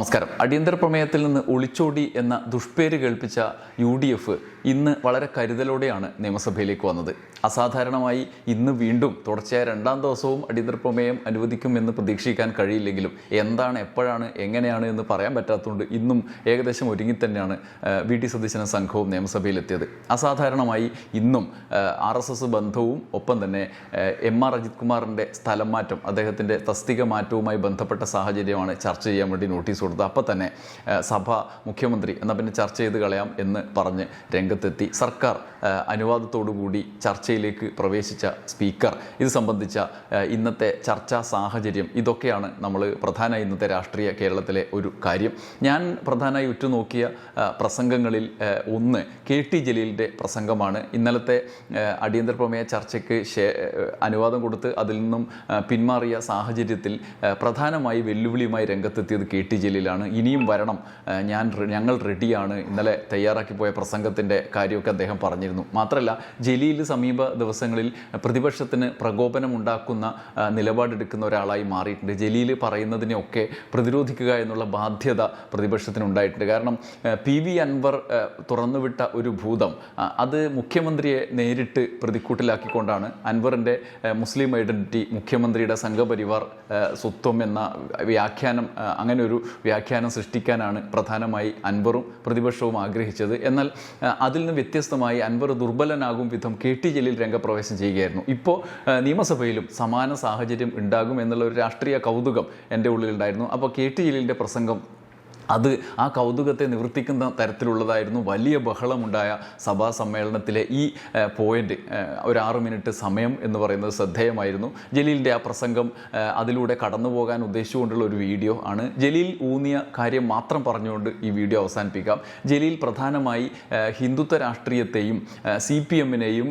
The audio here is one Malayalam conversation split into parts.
നമസ്കാരം. അടിയന്തര പ്രമേയത്തിൽ നിന്ന് ഒളിച്ചോടി എന്ന ദുഷ്പേര് കേൾപ്പിച്ച യു ഡി എഫ് ഇന്ന് വളരെ കരുതലോടെയാണ് നിയമസഭയിലേക്ക് വന്നത്. അസാധാരണമായി ഇന്ന് വീണ്ടും തുടർച്ചയായ രണ്ടാം ദിവസവും അടിയന്തര പ്രമേയം അനുവദിക്കുമെന്ന് പ്രതീക്ഷിക്കാൻ കഴിയില്ലെങ്കിലും എന്താണ് എപ്പോഴാണ് എങ്ങനെയാണ് എന്ന് പറയാൻ പറ്റാത്തതുകൊണ്ട് ഇന്നും ഏകദേശം ഒരുങ്ങി തന്നെയാണ് വി. ടി. സതീശന സംഘവും നിയമസഭയിലെത്തിയത്. അസാധാരണമായി ഇന്നും ആർ എസ് എസ് ബന്ധവും ഒപ്പം തന്നെ എം ആർ അജിത് കുമാറിന്റെ സ്ഥലം മാറ്റം അദ്ദേഹത്തിന്റെ തസ്തിക മാറ്റവുമായി ബന്ധപ്പെട്ട സാഹചര്യമാണ് ചർച്ച ചെയ്യാൻ വേണ്ടി നോട്ടീസ് കൊടുത്തത് അപ്പോൾ തന്നെ സഭ മുഖ്യമന്ത്രി എന്നാൽ പിന്നെ ചർച്ച ചെയ്ത് കളയാം എന്ന് പറഞ്ഞ് രംഗത്തെത്തി. സർക്കാർ അനുവാദത്തോടുകൂടി അനുവാദത്തോടു കൂടി ചർച്ചയിലേക്ക് പ്രവേശിച്ച സ്പീക്കർ ഇത് സംബന്ധിച്ച ഇന്നത്തെ ചർച്ചാ സാഹചര്യം ഇതൊക്കെയാണ് നമ്മൾ പ്രധാന ഇന്നത്തെ രാഷ്ട്രീയ കേരളത്തിലെ ഒരു കാര്യം. ഞാൻ പ്രധാനമായി ഉറ്റുനോക്കിയ പ്രസംഗങ്ങളിൽ ഒന്ന് കെ ടി ജലീലിന്റെ പ്രസംഗമാണ്. ഇന്നലത്തെ അടിയന്തര പ്രമേയ ചർച്ചയ്ക്ക് അനുവാദം കൊടുത്ത് അതിൽ നിന്നും പിന്മാറിയ സാഹചര്യത്തിൽ പ്രധാനമായി വെല്ലുവിളിയുമായി രംഗത്തെത്തിയത് കെ ടി ജലീലാണ് ഇനിയും വരണം. ഞാൻ ഞങ്ങൾ റെഡിയാണ്. ഇന്നലെ തയ്യാറാക്കി പോയ പ്രസംഗത്തിന്റെ കാര്യമൊക്കെ അദ്ദേഹം പറഞ്ഞിരുന്നു. മാത്രമല്ല ജലീൽ സമീപ ദിവസങ്ങളിൽ പ്രതിപക്ഷത്തിന് പ്രകോപനം ഉണ്ടാക്കുന്ന നിലപാടെടുക്കുന്ന ഒരാളായി മാറിയിട്ടുണ്ട്. ജലീൽ പറയുന്നതിനെയൊക്കെ പ്രതിരോധിക്കുക എന്നുള്ള ബാധ്യത പ്രതിപക്ഷത്തിനുണ്ടായിട്ടുണ്ട്. കാരണം പി വി അൻവർ തുറന്നുവിട്ട ഒരു ഭൂതം അത് മുഖ്യമന്ത്രിയെ നേരിട്ട് പ്രതിക്കൂട്ടിലാക്കിക്കൊണ്ടാണ് അൻവറിന്റെ മുസ്ലിം ഐഡന്റിറ്റി മുഖ്യമന്ത്രിയുടെ സംഘപരിവാർ സ്വത്വം എന്ന വ്യാഖ്യാനം അങ്ങനെ ഒരു വ്യാഖ്യാനം സൃഷ്ടിക്കാനാണ് പ്രധാനമായി അൻവറും പ്രതിപക്ഷവും ആഗ്രഹിച്ചത്. എന്നാൽ അതിൽ നിന്ന് വ്യത്യസ്തമായി അൻവർ ദുർബലനാകും വിധം കെ ടി ജലീൽ രംഗപ്രവേശം ചെയ്യുകയായിരുന്നു. ഇപ്പോൾ നിയമസഭയിലും സമാന സാഹചര്യം ഉണ്ടാകും എന്നുള്ള ഒരു രാഷ്ട്രീയ കൗതുകം എന്റെ ഉള്ളിലുണ്ടായിരുന്നു. അപ്പോൾ കെ ടി ജലീലിന്റെ പ്രസംഗം അത് ആ കൗതുകത്തെ നിവർത്തിക്കുന്ന തരത്തിലുള്ളതായിരുന്നു. വലിയ ബഹളമുണ്ടായ സഭാ സമ്മേളനത്തിലെ ഈ പോയിന്റ് ഒരു ആറ് മിനിറ്റ് സമയം എന്ന് പറയുന്നത് ശ്രദ്ധേയമായിരുന്നു. ജലീലിന്റെ ആ പ്രസംഗം അതിലൂടെ കടന്നു പോകാൻ ഉദ്ദേശിച്ചുകൊണ്ടുള്ള ഒരു വീഡിയോ ആണ്. ജലീൽ ഊന്നിയ കാര്യം മാത്രം പറഞ്ഞുകൊണ്ട് ഈ വീഡിയോ അവസാനിപ്പിക്കാം. ജലീൽ പ്രധാനമായി ഹിന്ദുത്വ രാഷ്ട്രീയത്തെയും സി പി എമ്മിനെയും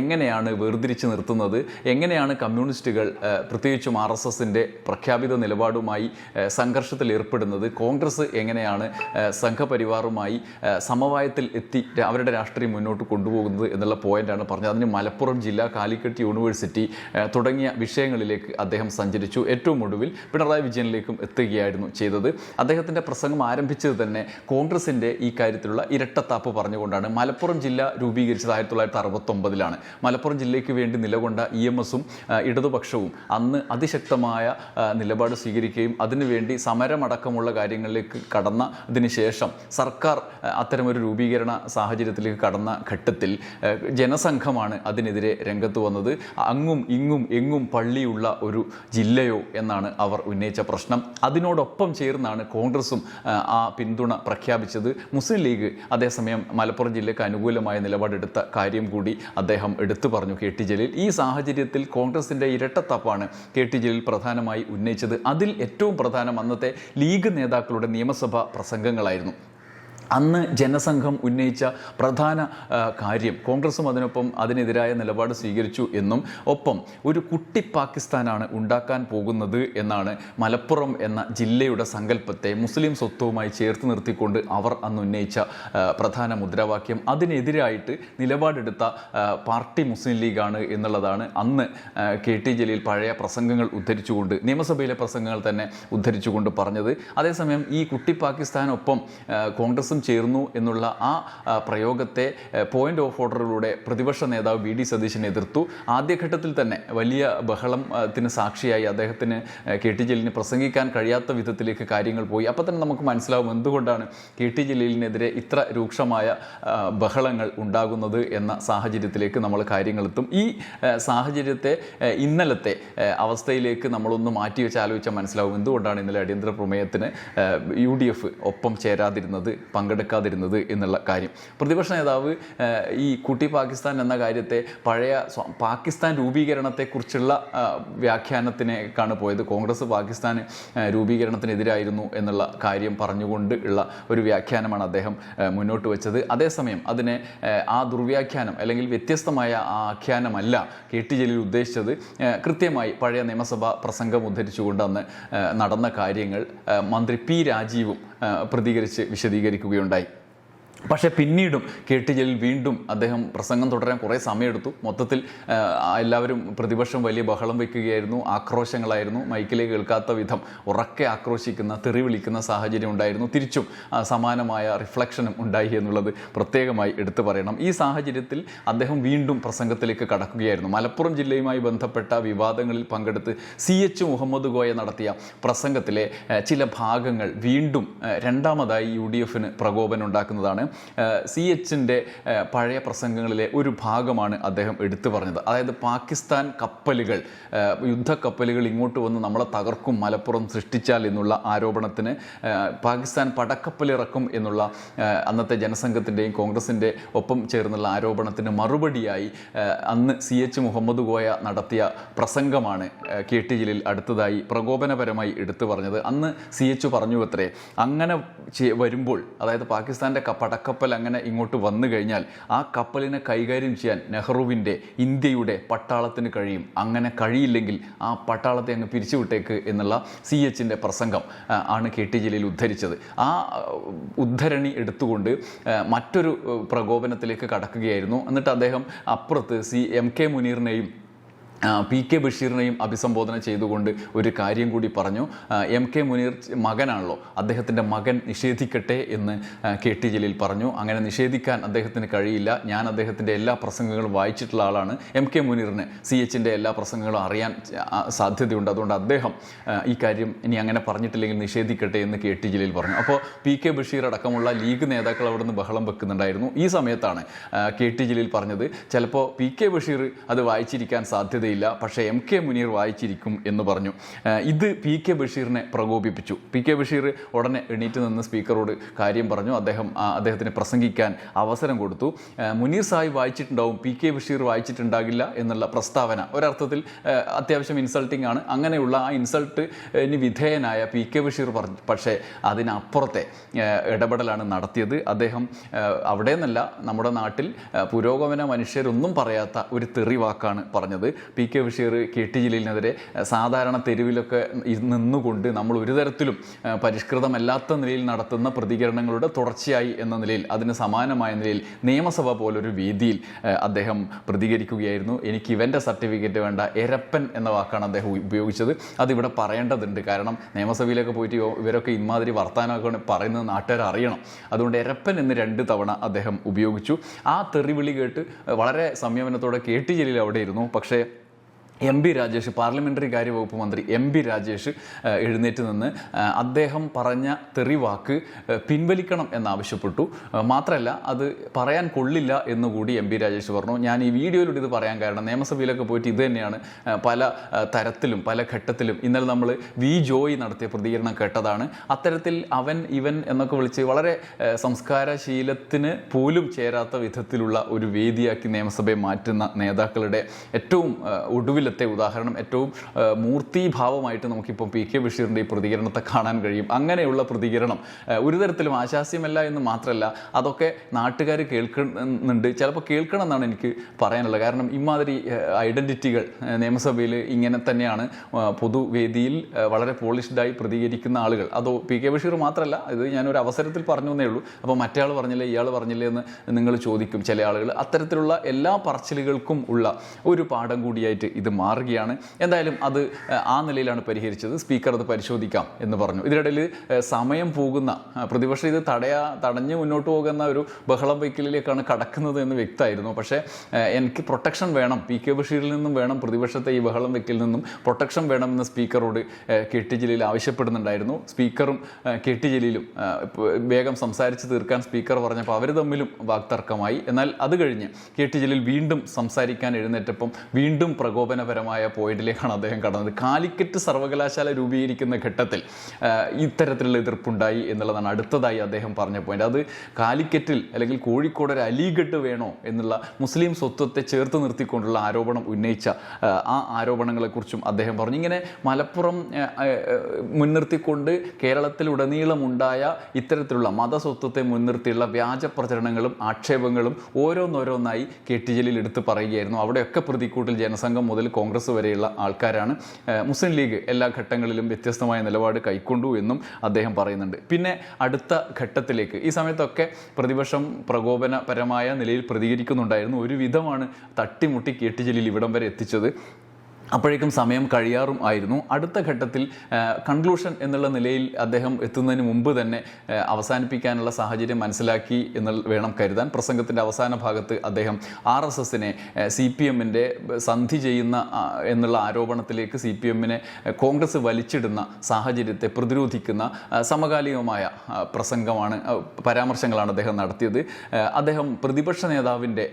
എങ്ങനെയാണ് വേർതിരിച്ച് നിർത്തുന്നത് എങ്ങനെയാണ് കമ്മ്യൂണിസ്റ്റുകൾ പ്രത്യേകിച്ചും ആർ എസ് എസിന്റെ പ്രഖ്യാപിത നിലപാടുമായി സംഘർഷത്തിൽ ഏർപ്പെടുന്നത് കോൺഗ്രസ് എങ്ങനെയാണ് സംഘപരിവാറുമായി സമവായത്തിൽ എത്തി അവരുടെ രാഷ്ട്രീയം മുന്നോട്ട് കൊണ്ടുപോകുന്നത് എന്നുള്ള പോയിന്റാണ് പറഞ്ഞത്. അതിന് മലപ്പുറം ജില്ല കാലിക്കറ്റ് യൂണിവേഴ്സിറ്റി തുടങ്ങിയ വിഷയങ്ങളിലേക്ക് അദ്ദേഹം സഞ്ചരിച്ചു. ഏറ്റവും ഒടുവിൽ പിണറായി വിജയനിലേക്കും എത്തുകയായിരുന്നു ചെയ്തത്. അദ്ദേഹത്തിന്റെ പ്രസംഗം ആരംഭിച്ചത് തന്നെ കോൺഗ്രസിന്റെ ഈ കാര്യത്തിലുള്ള ഇരട്ടത്താപ്പ് പറഞ്ഞുകൊണ്ടാണ്. മലപ്പുറം ജില്ല രൂപീകരിച്ചത് ആയിരത്തി തൊള്ളായിരത്തി അറുപത്തൊമ്പതിലാണ് മലപ്പുറം ജില്ലയ്ക്ക് വേണ്ടി നിലകൊണ്ട ഇ എം എസും ഇടതുപക്ഷവും അന്ന് അതിശക്തമായ നിലപാട് സ്വീകരിക്കുകയും അതിനുവേണ്ടി സമരമടക്കമുള്ള കാര്യങ്ങളിലേക്ക് കടന്നതിന് ശേഷം സർക്കാർ അത്തരമൊരു രൂപീകരണ സാഹചര്യത്തിലേക്ക് കടന്ന ഘട്ടത്തിൽ ജനസംഘമാണ് അതിനെതിരെ രംഗത്ത് വന്നത്. അങ്ങും ഇങ്ങും എങ്ങും പള്ളിയുള്ള ഒരു ജില്ലയോ എന്നാണ് അവർ ഉന്നയിച്ച പ്രശ്നം. അതിനോടൊപ്പം ചേർന്നാണ് കോൺഗ്രസും ആ, പിന്തുണ പ്രഖ്യാപിച്ചത്. മുസ്ലിം ലീഗ് അതേസമയം മലപ്പുറം ജില്ലയ്ക്ക് അനുകൂലമായ നിലപാടെടുത്ത കാര്യം കൂടി അദ്ദേഹം എടുത്തു പറഞ്ഞു കെ ടി ജലീൽ. ഈ സാഹചര്യത്തിൽ കോൺഗ്രസിന്റെ ഇരട്ടത്തപ്പാണ് കെ ടി ജലീൽ പ്രധാനമായി ഉന്നയിച്ചത്. അതിൽ ഏറ്റവും പ്രധാനം അന്നത്തെ ലീഗ് നേതാക്കളുടെ നിയമസഭാ പ്രസംഗങ്ങളായിരുന്നു. അന്ന് ജനസംഘം ഉന്നയിച്ച പ്രധാന കാര്യം കോൺഗ്രസും അതിനൊപ്പം അതിനെതിരായ നിലപാട് സ്വീകരിച്ചു എന്നും ഒപ്പം ഒരു കുട്ടി പാകിസ്ഥാനാണ് ഉണ്ടാക്കാൻ പോകുന്നത് എന്നാണ് മലപ്പുറം എന്ന ജില്ലയുടെ സങ്കല്പത്തെ മുസ്ലിം സ്വത്വവുമായി ചേർത്ത് നിർത്തിക്കൊണ്ട് അവർ അന്ന് ഉന്നയിച്ച പ്രധാന മുദ്രാവാക്യം. അതിനെതിരായിട്ട് നിലപാടെടുത്ത പാർട്ടി മുസ്ലിം ലീഗാണ് എന്നുള്ളതാണ് അന്ന് കെ ടി ജലീൽ പഴയ പ്രസംഗങ്ങൾ ഉദ്ധരിച്ചുകൊണ്ട് നിയമസഭയിലെ പ്രസംഗങ്ങൾ തന്നെ ഉദ്ധരിച്ചുകൊണ്ട് പറഞ്ഞത്. അതേസമയം ഈ കുട്ടി പാകിസ്ഥാനൊപ്പം ആ, കോൺഗ്രസും ചേർന്നു എന്നുള്ള ആ പ്രയോഗത്തെ പോയിന്റ് ഓഫ് ഓർഡറിലൂടെ പ്രതിപക്ഷ നേതാവ് വി ഡി സതീശൻ എതിർത്തു. ആദ്യഘട്ടത്തിൽ തന്നെ വലിയ ബഹളത്തിന് സാക്ഷിയായി അദ്ദേഹത്തിന് കെ ടി ജലീലിന് പ്രസംഗിക്കാൻ കഴിയാത്ത വിധത്തിലേക്ക് കാര്യങ്ങൾ പോയി. അപ്പോൾ തന്നെ നമുക്ക് മനസ്സിലാവും എന്തുകൊണ്ടാണ് കെ ടി ജലീലിനെതിരെ ഇത്ര രൂക്ഷമായ ബഹളങ്ങൾ ഉണ്ടാകുന്നത് എന്ന സാഹചര്യത്തിലേക്ക് നമ്മൾ കാര്യങ്ങളെത്തും. ഈ സാഹചര്യത്തെ ഇന്നലത്തെ അവസ്ഥയിലേക്ക് നമ്മളൊന്ന് മാറ്റി വെച്ച് ആലോചിച്ചാൽ മനസ്സിലാവും എന്തുകൊണ്ടാണ് ഇന്നലെ അടിയന്തര പ്രമേയത്തിന് യു ഡി എഫ് ഒപ്പം ചേരാതിരുന്നത് പങ്കെടുക്കാതിരുന്നത് എന്നുള്ള കാര്യം. പ്രതിപക്ഷ നേതാവ് ഈ കുട്ടി പാകിസ്ഥാൻ എന്ന കാര്യത്തെ പഴയ പാകിസ്ഥാൻ രൂപീകരണത്തെക്കുറിച്ചുള്ള വ്യാഖ്യാനത്തിനേക്കാണ് പോയത്. കോൺഗ്രസ് പാകിസ്ഥാൻ രൂപീകരണത്തിനെതിരായിരുന്നു എന്നുള്ള കാര്യം പറഞ്ഞുകൊണ്ട് ഉള്ള ഒരു വ്യാഖ്യാനമാണ് അദ്ദേഹം മുന്നോട്ട് വെച്ചത്. അതേസമയം അതിനെ ആ, ദുർവ്യാഖ്യാനം അല്ലെങ്കിൽ വ്യത്യസ്തമായ ആഖ്യാനമല്ല കെ ടി ജലീൽ ഉദ്ദേശിച്ചത്. കൃത്യമായി പഴയ നിയമസഭാ പ്രസംഗം ഉദ്ധരിച്ചുകൊണ്ട് അന്ന് നടന്ന കാര്യങ്ങൾ മന്ത്രി പി രാജീവും പ്രതികരിച്ച് വിശദീകരിക്കുകയുണ്ടായി. പക്ഷേ പിന്നീടും കെ ടി ജലീൽ വീണ്ടും അദ്ദേഹം പ്രസംഗം തുടരാൻ കുറേ സമയമെടുത്തു. മൊത്തത്തിൽ എല്ലാവരും പ്രതിപക്ഷം വലിയ ബഹളം വയ്ക്കുകയായിരുന്നു ആക്രോശങ്ങളായിരുന്നു. മൈക്കിലേക്ക് കേൾക്കാത്ത വിധം ഉറക്കെ ആക്രോശിക്കുന്ന തെറി വിളിക്കുന്ന സാഹചര്യം ഉണ്ടായിരുന്നു. തിരിച്ചും സമാനമായ റിഫ്ലക്ഷനും ഉണ്ടായി എന്നുള്ളത് പ്രത്യേകമായി എടുത്തു പറയണം. ഈ സാഹചര്യത്തിൽ അദ്ദേഹം വീണ്ടും പ്രസംഗത്തിലേക്ക് കടക്കുകയായിരുന്നു. മലപ്പുറം ജില്ലയുമായി ബന്ധപ്പെട്ട വിവാദങ്ങളിൽ പങ്കെടുത്ത് സി എച്ച് മുഹമ്മദ് ഗോയ നടത്തിയ പ്രസംഗത്തിലെ ചില ഭാഗങ്ങൾ വീണ്ടും രണ്ടാമതായി യു ഡി എഫിന് പ്രകോപനം ഉണ്ടാക്കുന്നതാണ്. സി എച്ചിന്റെ പഴയ പ്രസംഗങ്ങളിലെ ഒരു ഭാഗമാണ് അദ്ദേഹം എടുത്തു പറഞ്ഞത്. അതായത് പാകിസ്ഥാൻ കപ്പലുകൾ യുദ്ധക്കപ്പലുകൾ ഇങ്ങോട്ട് വന്ന് നമ്മളെ തകർക്കും മലപ്പുറം സൃഷ്ടിച്ചാൽ എന്നുള്ള ആരോപണത്തിന് പാകിസ്ഥാൻ പടക്കപ്പലിറക്കും എന്നുള്ള അന്നത്തെ ജനസംഘത്തിന്റെയും കോൺഗ്രസിന്റെ ഒപ്പം ചേർന്നുള്ള ആരോപണത്തിന് മറുപടിയായി അന്ന് സി എച്ച് മുഹമ്മദ് കോയ നടത്തിയ പ്രസംഗമാണ് കെ ടി ജലീൽ അടുത്തതായി പ്രകോപനപരമായി എടുത്തു പറഞ്ഞത്. അന്ന് സി എച്ച് പറഞ്ഞു അത്രേ അങ്ങനെ വരുമ്പോൾ അതായത് പാകിസ്ഥാന്റെ ക- പടക്കപ്പൽ അങ്ങനെ ഇങ്ങോട്ട് വന്നു കഴിഞ്ഞാൽ ആ കപ്പലിനെ കൈകാര്യം ചെയ്യാൻ നെഹ്റുവിന്റെ ഇന്ത്യയുടെ പട്ടാളത്തിന് കഴിയും. അങ്ങനെ കഴിയില്ലെങ്കിൽ ആ പട്ടാളത്തെ അങ്ങ് പിരിച്ചുവിട്ടേക്ക് എന്നുള്ള സി എച്ചിന്റെ പ്രസംഗം ആണ് കെ ടി ജലീൽ ഉദ്ധരിച്ചത്. ആ ഉദ്ധരണി എടുത്തുകൊണ്ട് മറ്റൊരു പ്രകോപനത്തിലേക്ക് കടക്കുകയായിരുന്നു. എന്നിട്ട് അദ്ദേഹം അപ്പുറത്ത് സി എം കെ മുനീറിനെയും പി കെ ബഷീറിനെയും അഭിസംബോധന ചെയ്തുകൊണ്ട് ഒരു കാര്യം കൂടി പറഞ്ഞു. എം കെ മുനീർ മകനാണല്ലോ അദ്ദേഹത്തിന്റെ മകൻ നിഷേധിക്കട്ടെ എന്ന് കെ ടി ജലീൽ പറഞ്ഞു. അങ്ങനെ നിഷേധിക്കാൻ അദ്ദേഹത്തിന് കഴിയില്ല. ഞാൻ അദ്ദേഹത്തിന്റെ എല്ലാ പ്രസംഗങ്ങളും വായിച്ചിട്ടുള്ള ആളാണ്. എം കെ മുനീറിന് സി എച്ചിന്റെ എല്ലാ പ്രസംഗങ്ങളും അറിയാൻ സാധ്യതയുണ്ട്. അതുകൊണ്ട് അദ്ദേഹം ഈ കാര്യം ഇനി അങ്ങനെ പറഞ്ഞിട്ടില്ലെങ്കിൽ നിഷേധിക്കട്ടെ എന്ന് കെ ടി ജലീൽ പറഞ്ഞു. അപ്പോൾ പി കെ ബഷീർ അടക്കമുള്ള ലീഗ് നേതാക്കൾ അവിടെ നിന്ന് ബഹളം വെക്കുന്നുണ്ടായിരുന്നു. ഈ സമയത്താണ് കെ ടി ജലീൽ പറഞ്ഞത് ചിലപ്പോൾ പി കെ ബഷീർ അത് വായിച്ചിരിക്കാൻ സാധ്യതയില്ല പക്ഷേ എം കെ മുനീർ വായിച്ചിരിക്കും എന്ന് പറഞ്ഞു. ഇത് പി കെ ബഷീറിനെ പ്രകോപിപ്പിച്ചു. പി കെ ബഷീർ ഉടനെ എണീറ്റ് നിന്ന് സ്പീക്കറോട് കാര്യം പറഞ്ഞു. അദ്ദേഹം അദ്ദേഹത്തിന് പ്രസംഗിക്കാൻ അവസരം കൊടുത്തു. മുനീർ സാഹിബ് വായിച്ചിട്ടുണ്ടാവും പി കെ ബഷീർ വായിച്ചിട്ടുണ്ടാകില്ല എന്നുള്ള പ്രസ്താവന. ഒരർത്ഥത്തിൽ അത്യാവശ്യം ഇൻസൾട്ടിംഗ് ആണ്. അങ്ങനെയുള്ള ആ ഇൻസൾട്ടിന് വിധേയനായ പി കെ ബഷീർ പറഞ്ഞു പക്ഷേ അതിനപ്പുറത്തെ ഇടപെടലാണ് നടത്തിയത്. അദ്ദേഹം അവിടെ നിന്നല്ല നമ്മുടെ നാട്ടിൽ പുരോഗമന മനുഷ്യരൊന്നും പറയാത്ത ഒരു തെറിവാക്കാണ് പറഞ്ഞത്. P K Basheer K T ജലീലിനെതിരെ സാധാരണ തെരുവിലൊക്കെ നിന്നുകൊണ്ട് നമ്മൾ ഒരു തരത്തിലും പരിഷ്കൃതമല്ലാത്ത നിലയിൽ നടത്തുന്ന പ്രതികരണങ്ങളുടെ തുടർച്ചയായി എന്ന നിലയിൽ അതിന് സമാനമായ നിലയിൽ നിയമസഭ പോലൊരു വേദിയിൽ അദ്ദേഹം പ്രതികരിക്കുകയായിരുന്നു. എനിക്ക് ഇവന്റെ സർട്ടിഫിക്കറ്റ് വേണ്ട എരപ്പൻ എന്ന വാക്കാണ് അദ്ദേഹം ഉപയോഗിച്ചത്. അതിവിടെ പറയേണ്ടതുണ്ട്. കാരണം നിയമസഭയിലൊക്കെ പോയിട്ട് ഇവരൊക്കെ ഇമാതിരി വർത്തമാനമൊക്കെ പറയുന്നത് നാട്ടുകാർ അറിയണം. അതുകൊണ്ട് എരപ്പൻ എന്ന് രണ്ട് തവണ അദ്ദേഹം ഉപയോഗിച്ചു. ആ തെറിവിളി കേട്ട് വളരെ സംയമനത്തോടെ കെ ടി ജലീൽ അവിടെ ഇരുന്നു. പക്ഷേ എം ബി രാജേഷ് പാർലമെന്ററി കാര്യവകുപ്പ് മന്ത്രി എം ബി രാജേഷ് എഴുന്നേറ്റ് നിന്ന് അദ്ദേഹം പറഞ്ഞ തെറിവാക്ക് പിൻവലിക്കണം എന്നാവശ്യപ്പെട്ടു. മാത്രമല്ല അത് പറയാൻ കൊള്ളില്ല എന്നുകൂടി എം ബി രാജേഷ് പറഞ്ഞു. ഞാൻ ഈ വീഡിയോയിലൂടെ ഇത് പറയാൻ കാരണം നിയമസഭയിലൊക്കെ പോയിട്ട് ഇത് തന്നെയാണ് പല തരത്തിലും പല ഘട്ടത്തിലും. ഇന്നലെ നമ്മൾ വി ജോയി നടത്തിയ പ്രതികരണം കേട്ടതാണ്. അത്തരത്തിൽ അവൻ ഇവൻ എന്നൊക്കെ വിളിച്ച് വളരെ സംസ്കാരശീലത്തിന് പോലും ചേരാത്ത വിധത്തിലുള്ള ഒരു വേദിയാക്കി നിയമസഭയെ മാറ്റുന്ന നേതാക്കളുടെ ഏറ്റവും ആ, ഒടുവിലത്തെ ഉദാഹരണം ഏറ്റവും മൂർത്തിഭാവമായിട്ട് നമുക്കിപ്പോൾ പി കെ ബഷീറിന്റെ ഈ പ്രതികരണത്തെ കാണാൻ കഴിയും. അങ്ങനെയുള്ള പ്രതികരണം ഒരു തരത്തിലും ആശാസ്യമല്ല എന്ന് മാത്രമല്ല അതൊക്കെ നാട്ടുകാർ കേൾക്കുന്നുണ്ട്. ചിലപ്പോൾ കേൾക്കണം എന്നാണ് എനിക്ക് പറയാനുള്ളത്. കാരണം ഇമാതിരി ഐഡന്റിറ്റികൾ നിയമസഭയിൽ ഇങ്ങനെ തന്നെയാണ് പൊതുവേദിയിൽ വളരെ പോളിഷ്ഡായി പ്രതികരിക്കുന്ന ആളുകൾ. അതോ പി കെ ബഷീർ മാത്രമല്ല ഇത് ഞാനൊരു അവസരത്തിൽ പറഞ്ഞു എന്നേ ഉള്ളൂ. അപ്പോൾ മറ്റേ ആൾ പറഞ്ഞില്ലേ ഇയാൾ പറഞ്ഞില്ലേ എന്ന് നിങ്ങൾ ചോദിക്കും ചില ആളുകൾ. അത്തരത്തിലുള്ള എല്ലാ പറച്ചിലുകൾക്കും ഉള്ള ഒരു പാഠം കൂടിയായിട്ട് ഇത് മാറുകയാണ്. എന്തായാലും അത് ആ, നിലയിലാണ് പരിഹരിച്ചത്. സ്പീക്കർ അത് പരിശോധിക്കാം എന്ന് പറഞ്ഞു. ഇതിനിടയിൽ സമയം പോകുന്ന പ്രതിപക്ഷം ഇത് തടയാ തടഞ്ഞ് മുന്നോട്ട് പോകുന്ന ഒരു ബഹളം വയ്ക്കലിലേക്കാണ് കടക്കുന്നത് എന്ന് വ്യക്തമായിരുന്നു. പക്ഷേ എനിക്ക് പ്രൊട്ടക്ഷൻ വേണം. പി കെ ബഷീറിൽ നിന്നും വേണം പ്രതിപക്ഷത്തെ ഈ ബഹളം വെക്കലിൽ നിന്നും പ്രൊട്ടക്ഷൻ വേണമെന്ന് സ്പീക്കറോട് കെ ടി ജലീൽ ആവശ്യപ്പെടുന്നുണ്ടായിരുന്നു. സ്പീക്കറും കെ ടി ജലീലും വേഗം സംസാരിച്ച് തീർക്കാൻ സ്പീക്കർ പറഞ്ഞപ്പോൾ അവർ തമ്മിലും വാക്തർക്കമായി. എന്നാൽ അത് കഴിഞ്ഞ് കെ ടി ജലീൽ വീണ്ടും സംസാരിക്കാൻ എഴുന്നേറ്റപ്പം വീണ്ടും പ്രകോപനപരമായ പോയിന്റിലേക്കാണ് അദ്ദേഹം കടന്നത്. കാലിക്കറ്റ് സർവകലാശാല രൂപീകരിക്കുന്ന ഘട്ടത്തിൽ ഇത്തരത്തിലുള്ള എതിർപ്പുണ്ടായി എന്നുള്ളതാണ് അടുത്തതായി അദ്ദേഹം പറഞ്ഞ പോയിന്റ് അത് കാലിക്കറ്റിൽ അല്ലെങ്കിൽ കോഴിക്കോട് ഒരു അലിഗഡ് വേണോ എന്നുള്ള മുസ്ലിം സ്വത്വത്തെ ചേർത്ത് നിർത്തിക്കൊണ്ടുള്ള ആരോപണം ഉന്നയിച്ച ആ, ആരോപണങ്ങളെക്കുറിച്ചും അദ്ദേഹം പറഞ്ഞു. ഇങ്ങനെ മലപ്പുറം മുൻനിർത്തിക്കൊണ്ട് കേരളത്തിലുടനീളമുണ്ടായ ഇത്തരത്തിലുള്ള മതസ്വത്വത്തെ മുൻനിർത്തിയുള്ള വ്യാജ പ്രചരണങ്ങളും ആക്ഷേപങ്ങളും ഓരോന്നോരോന്നായി കെ ടി ജലീൽ എടുത്ത് പറയുകയായിരുന്നു. അവിടെയൊക്കെ പ്രതിക്കൂട്ടിൽ ജനസംഘം മുതൽ കോൺഗ്രസ് വരെയുള്ള ആൾക്കാരാണ്. മുസ്ലിം ലീഗ് എല്ലാ ഘട്ടങ്ങളിലും വ്യത്യസ്തമായ നിലപാട് കൈക്കൊണ്ടു എന്നും അദ്ദേഹം പറയുന്നുണ്ട്. പിന്നെ അടുത്ത ഘട്ടത്തിലേക്ക് ഈ സമയത്തൊക്കെ പ്രതിപക്ഷം പ്രകോപനപരമായ നിലയിൽ പ്രതികരിക്കുന്നുണ്ടായിരുന്നു. ഒരു വിധമാണ് തട്ടിമുട്ടി കേട്ടുചെല്ലിൽ ഇവിടം വരെ എത്തിച്ചത്. അപ്പോഴേക്കും സമയം കഴിയാറും ആയിരുന്നു. അടുത്ത ഘട്ടത്തിൽ കൺക്ലൂഷൻ എന്നുള്ള നിലയിൽ അദ്ദേഹം എത്തുന്നതിന് മുമ്പ് തന്നെ അവസാനിപ്പിക്കാനുള്ള സാഹചര്യം മനസ്സിലാക്കി എന്ന് വേണം കരുതാൻ. പ്രസംഗത്തിന്റെ അവസാന ഭാഗത്ത് അദ്ദേഹം ആർ എസ് എസിനെ സി പി എമ്മിന്റെ സന്ധി ചെയ്യുന്ന എന്നുള്ള ആരോപണത്തിലേക്ക് സി പി എമ്മിനെ കോൺഗ്രസ് വലിച്ചിടുന്ന സാഹചര്യത്തെ പ്രതിരോധിക്കുന്ന സമകാലികമായ പ്രസംഗമാണ് പരാമർശങ്ങളാണ് അദ്ദേഹം നടത്തിയത്. അദ്ദേഹം പ്രതിപക്ഷ നേതാവിന്റെ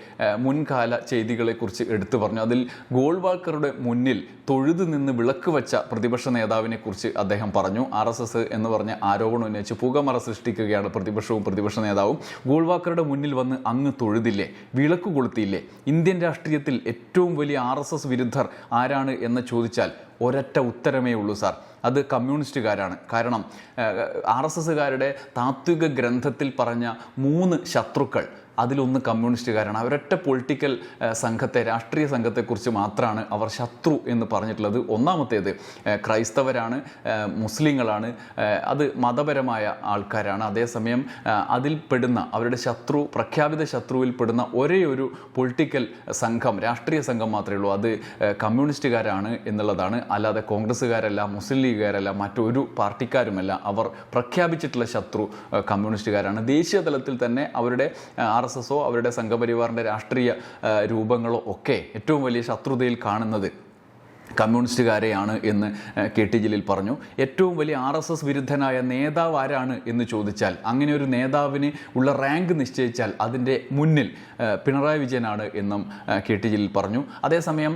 മുൻകാല ചെയ്തികളെക്കുറിച്ച് എടുത്തു പറഞ്ഞു. അതിൽ ഗോൾവാൾക്കറുടെ മുന്നിൽ തൊഴുതു നിന്ന് വിളക്ക് വച്ച പ്രതിപക്ഷ നേതാവിനെ കുറിച്ച് അദ്ദേഹം പറഞ്ഞു. ആർ എസ് എസ് എന്ന് പറഞ്ഞ ആരോപണം ഉന്നയിച്ച് പുകമറ സൃഷ്ടിക്കുകയാണ് പ്രതിപക്ഷവും പ്രതിപക്ഷ നേതാവും. ഗോൾവാക്കറുടെ മുന്നിൽ വന്ന് അങ്ങ് തൊഴുതില്ലേ? വിളക്ക് കൊളുത്തിയില്ലേ? ഇന്ത്യൻ രാഷ്ട്രീയത്തിൽ ഏറ്റവും വലിയ ആർ എസ് എസ് വിരുദ്ധർ ആരാണ് എന്ന് ചോദിച്ചാൽ ഒരൊറ്റ ഉത്തരമേ ഉള്ളൂ സാർ. അത് കമ്മ്യൂണിസ്റ്റുകാരാണ്. കാരണം ആർ എസ് എസ്സുകാരുടെ താത്വിക ഗ്രന്ഥത്തിൽ പറഞ്ഞ മൂന്ന് ശത്രുക്കൾ അതിലൊന്ന് കമ്മ്യൂണിസ്റ്റുകാരാണ്. അവരൊറ്റ പൊളിറ്റിക്കൽ സംഘത്തെ രാഷ്ട്രീയ സംഘത്തെക്കുറിച്ച് മാത്രമാണ് അവർ ശത്രു എന്ന് പറഞ്ഞിട്ടുള്ളത്. ഒന്നാമത്തേത് ക്രൈസ്തവരാണ് മുസ്ലിങ്ങളാണ് അത് മതപരമായ ആൾക്കാരാണ്. അതേസമയം അതിൽ പെടുന്ന അവരുടെ ശത്രു പ്രഖ്യാപിത ശത്രുവിൽ പെടുന്ന ഒരേ ഒരു പൊളിറ്റിക്കൽ സംഘം രാഷ്ട്രീയ സംഘം മാത്രമേ ഉള്ളൂ. അത് കമ്മ്യൂണിസ്റ്റുകാരാണ് എന്നുള്ളതാണ്. അല്ലാതെ കോൺഗ്രസ്സുകാരല്ല മുസ്ലിം ലീഗുകാരല്ല മറ്റൊരു പാർട്ടിക്കാരുമല്ല. അവർ പ്രഖ്യാപിച്ചിട്ടുള്ള ശത്രു കമ്മ്യൂണിസ്റ്റുകാരാണ്. ദേശീയ തലത്തിൽ തന്നെ അവരുടെ ആർ എസ് അവരുടെ സംഘപരിവാറിന്റെ രാഷ്ട്രീയ രൂപങ്ങളോ ഒക്കെ ഏറ്റവും വലിയ ശത്രുതയിൽ കാണുന്നത് കമ്മ്യൂണിസ്റ്റുകാരെയാണ് എന്ന് കെ ടി ജലീൽ പറഞ്ഞു. ഏറ്റവും വലിയ ആർ എസ് എസ് വിരുദ്ധനായ നേതാവ് ആരാണ് എന്ന് ചോദിച്ചാൽ അങ്ങനെ ഒരു നേതാവിന് ഉള്ള റാങ്ക് നിശ്ചയിച്ചാൽ അതിന്റെ മുന്നിൽ പിണറായി വിജയനാണ് എന്നും കെ ടി ജലീൽ പറഞ്ഞു. അതേസമയം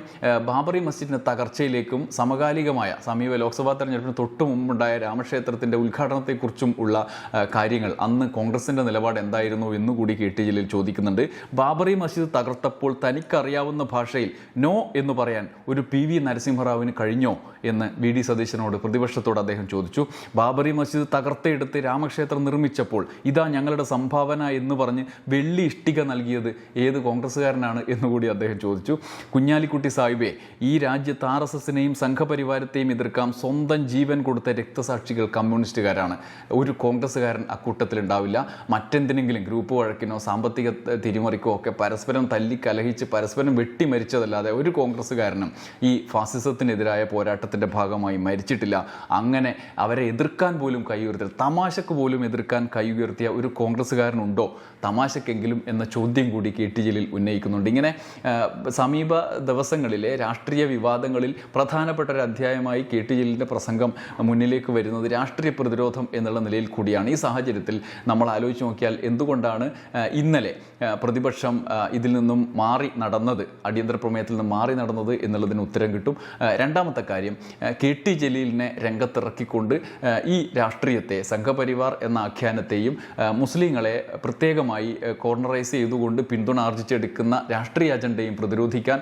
ബാബറി മസ്ജിദിന്റെ തകർച്ചയിലേക്കും സമകാലികമായ സമീപ ലോക്സഭാ തെരഞ്ഞെടുപ്പിന് തൊട്ടു മുമ്പുണ്ടായ രാമക്ഷേത്രത്തിന്റെ ഉദ്ഘാടനത്തെക്കുറിച്ചും ഉള്ള കാര്യങ്ങൾ അന്ന് കോൺഗ്രസിന്റെ നിലപാട് എന്തായിരുന്നു എന്നുകൂടി കെ ടി ജലീൽ ചോദിക്കുന്നുണ്ട്. ബാബറി മസ്ജിദ് തകർത്തപ്പോൾ തനിക്കറിയാവുന്ന ഭാഷയിൽ നോ എന്ന് പറയാൻ ഒരു പി വി നരസിംഹറാവിന് കഴിഞ്ഞോ എന്ന് വി ഡി സതീശനോട് പ്രതിപക്ഷത്തോട് അദ്ദേഹം ചോദിച്ചു. ബാബറി മസ്ജിദ് തകർത്തെടുത്ത് രാമക്ഷേത്രം നിർമ്മിച്ചപ്പോൾ ഇതാ ഞങ്ങളുടെ സംഭാവന എന്ന് പറഞ്ഞ് വെള്ളി ഇഷ്ടിക നൽകിയത് ഏത് കോൺഗ്രസ്സുകാരനാണ് എന്നുകൂടി അദ്ദേഹം ചോദിച്ചു. കുഞ്ഞാലിക്കുട്ടി സാഹിബെ ഈ രാജ്യത്ത് ആർ എസ് എസിനെയും സംഘപരിവാരത്തെയും എതിർക്കാം സ്വന്തം ജീവൻ കൊടുത്ത രക്തസാക്ഷികൾ കമ്മ്യൂണിസ്റ്റുകാരാണ്. ഒരു കോൺഗ്രസ്സുകാരൻ അക്കൂട്ടത്തിലുണ്ടാവില്ല. മറ്റെന്തിനെങ്കിലും ഗ്രൂപ്പ് വഴക്കിനോ സാമ്പത്തിക തിരിമറിക്കോ ഒക്കെ പരസ്പരം തല്ലി കലഹിച്ച് പരസ്പരം വെട്ടിമരിച്ചതല്ലാതെ ഒരു കോൺഗ്രസ്സുകാരനും ഈ ഫാസിസത്തിനെതിരായ പോരാട്ടത്തിന്റെ ഭാഗമായി മരിച്ചിട്ടില്ല. അങ്ങനെ അവരെ എതിർക്കാൻ പോലും കൈ തമാശക്ക് പോലും എതിർക്കാൻ കൈ ഉയർത്തിയ ഒരു കോൺഗ്രസ്സുകാരനുണ്ടോ? തമാശക്കെങ്കിലും എന്ന ചോദ്യം കൂടി കെ ടി ജലീൽ ഉന്നയിക്കുന്നുണ്ട്. ഇങ്ങനെ സമീപ ദിവസങ്ങളിലെ രാഷ്ട്രീയ വിവാദങ്ങളിൽ പ്രധാനപ്പെട്ട ഒരു അധ്യായമായി കെ ടി ജലീലിന്റെ പ്രസംഗം മുന്നിലേക്ക് വരുന്നത് രാഷ്ട്രീയ പ്രതിരോധം എന്നുള്ള നിലയിൽ കൂടിയാണ്. ഈ സാഹചര്യത്തിൽ നമ്മൾ ആലോചിച്ച് നോക്കിയാൽ എന്തുകൊണ്ടാണ് ഇന്നലെ പ്രതിപക്ഷം ഇതിൽ നിന്നും മാറി നടന്നത് അടിയന്തര പ്രമേയത്തിൽ നിന്ന് മാറി നടന്നത് എന്നുള്ളതിന് ഉത്തരം കിട്ടും. രണ്ടാമത്തെ കാര്യം കെ ടി ജലീലിനെ രംഗത്തിറക്കിക്കൊണ്ട് ഈ രാഷ്ട്രീയത്തെ സംഘപരിവാർ എന്ന ആഖ്യാനത്തെയും മുസ്ലിങ്ങളെ പ്രത്യേകമായി കോർണറൈസ് ചെയ്തുകൊണ്ട് പിന്തുണ ആർജിച്ചെടുക്കുന്ന രാഷ്ട്രീയ അജണ്ടയും പ്രതിരോധിക്കാൻ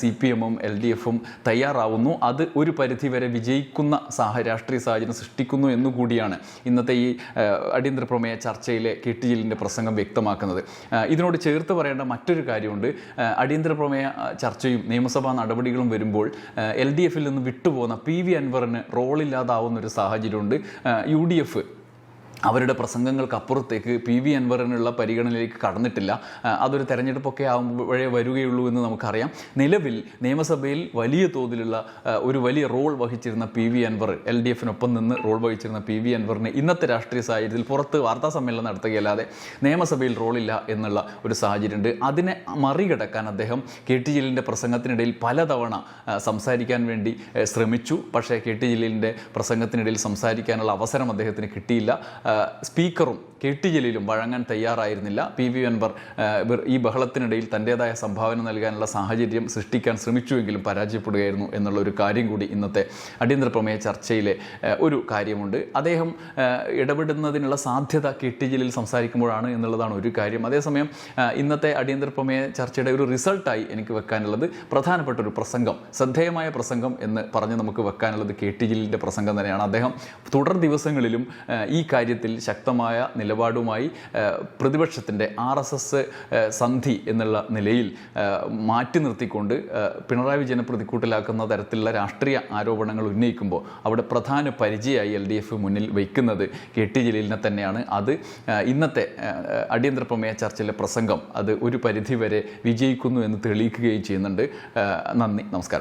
സി പി എമ്മും എൽ ഡി എഫും തയ്യാറാവുന്നു. അത് ഒരു പരിധിവരെ വിജയിക്കുന്ന സാഹ രാഷ്ട്രീയ സാഹചര്യം സൃഷ്ടിക്കുന്നു എന്നുകൂടിയാണ് ഇന്നത്തെ ഈ അടിയന്തര പ്രമേയ ചർച്ചയിലെ കെ ടി ജലീലിന്റെ പ്രസംഗം വ്യക്തമാക്കുന്നത്. ഇതിനോട് ചേർത്ത് പറയേണ്ട മറ്റൊരു കാര്യമുണ്ട്. അടിയന്തര പ്രമേയ ചർച്ചയും നിയമസഭാ നടപടികളും വരുമ്പോൾ എൽ ഡി എഫിൽ നിന്ന് വിട്ടുപോകുന്ന പി വി അൻവറിന് റോളില്ലാതാവുന്ന ഒരു സാഹചര്യമുണ്ട്. യു ഡി എഫ് അവരുടെ പ്രസംഗങ്ങൾക്ക് അപ്പുറത്തേക്ക് പി വി അൻവറിനുള്ള പരിഗണനയിലേക്ക് കടന്നിട്ടില്ല. അതൊരു തെരഞ്ഞെടുപ്പൊക്കെ ആകുമ്പോഴേ വരികയുള്ളൂ എന്ന് നമുക്കറിയാം. നിലവിൽ നിയമസഭയിൽ വലിയ തോതിലുള്ള ഒരു വലിയ role വഹിച്ചിരുന്ന P V Anvar L D എഫിനൊപ്പം നിന്ന് റോൾ വഹിച്ചിരുന്ന പി വി അൻവറിന് ഇന്നത്തെ രാഷ്ട്രീയ സാഹചര്യത്തിൽ പുറത്ത് വാർത്താ സമ്മേളനം നടത്തുകയല്ലാതെ നിയമസഭയിൽ റോളില്ല എന്നുള്ള ഒരു സാഹചര്യമുണ്ട്. അതിനെ മറികടക്കാൻ അദ്ദേഹം കെ ടി ജലീലിന്റെ പ്രസംഗത്തിനിടയിൽ പലതവണ സംസാരിക്കാൻ വേണ്ടി ശ്രമിച്ചു. പക്ഷേ കെ ടി ജലീലിന്റെ പ്രസംഗത്തിനിടയിൽ സംസാരിക്കാനുള്ള അവസരം അദ്ദേഹത്തിന് കിട്ടിയില്ല. സ്പീക്കറും കെ ടി ജലീലും വഴങ്ങാൻ തയ്യാറായിരുന്നില്ല. പി വി അൻവർ ഈ ബഹളത്തിനിടയിൽ തന്റേതായ സംഭാവന നൽകാനുള്ള സാഹചര്യം സൃഷ്ടിക്കാൻ ശ്രമിച്ചുവെങ്കിലും പരാജയപ്പെടുകയായിരുന്നു എന്നുള്ള ഒരു കാര്യം കൂടി ഇന്നത്തെ അടിയന്തര പ്രമേയ ചർച്ചയിലെ ഒരു കാര്യമുണ്ട്. അദ്ദേഹം ഇടപെടുന്നതിനുള്ള സാധ്യത കെ ടി ജലീൽ സംസാരിക്കുമ്പോഴാണ് എന്നുള്ളതാണ് ഒരു കാര്യം. അതേസമയം ഇന്നത്തെ അടിയന്തര പ്രമേയ ചർച്ചയുടെ ഒരു റിസൾട്ടായി എനിക്ക് വെക്കാനുള്ളത് പ്രധാനപ്പെട്ട ഒരു പ്രസംഗം ശ്രദ്ധേയമായ പ്രസംഗം എന്ന് പറഞ്ഞ് നമുക്ക് വെക്കാനുള്ളത് കെ ടി ജലീലിന്റെ പ്രസംഗം തന്നെയാണ്. അദ്ദേഹം തുടർ ദിവസങ്ങളിലും ഈ കാര്യത്തിൽ ശക്തമായ നില നിലപാടുമായി പ്രതിപക്ഷത്തിന്റെ ആർ എസ് എസ് സന്ധി എന്നുള്ള നിലയിൽ മാറ്റി നിർത്തിക്കൊണ്ട് പിണറായി വിജയനെ പ്രതിക്കൂട്ടിലാക്കുന്ന തരത്തിലുള്ള രാഷ്ട്രീയ ആരോപണങ്ങൾ ഉന്നയിക്കുമ്പോൾ അവിടെ പ്രധാന പരിചയമായി എൽ ഡി എഫ് മുന്നിൽ വയ്ക്കുന്നത് കെ ടി ജലീലിനെ തന്നെയാണ്. അത് ഇന്നത്തെ അടിയന്തര പ്രമേയ ചർച്ചയിലെ പ്രസംഗം അത് ഒരു പരിധിവരെ വിജയിക്കുന്നു എന്ന് തെളിയിക്കുകയും ചെയ്യുന്നുണ്ട്. നന്ദി. നമസ്കാരം.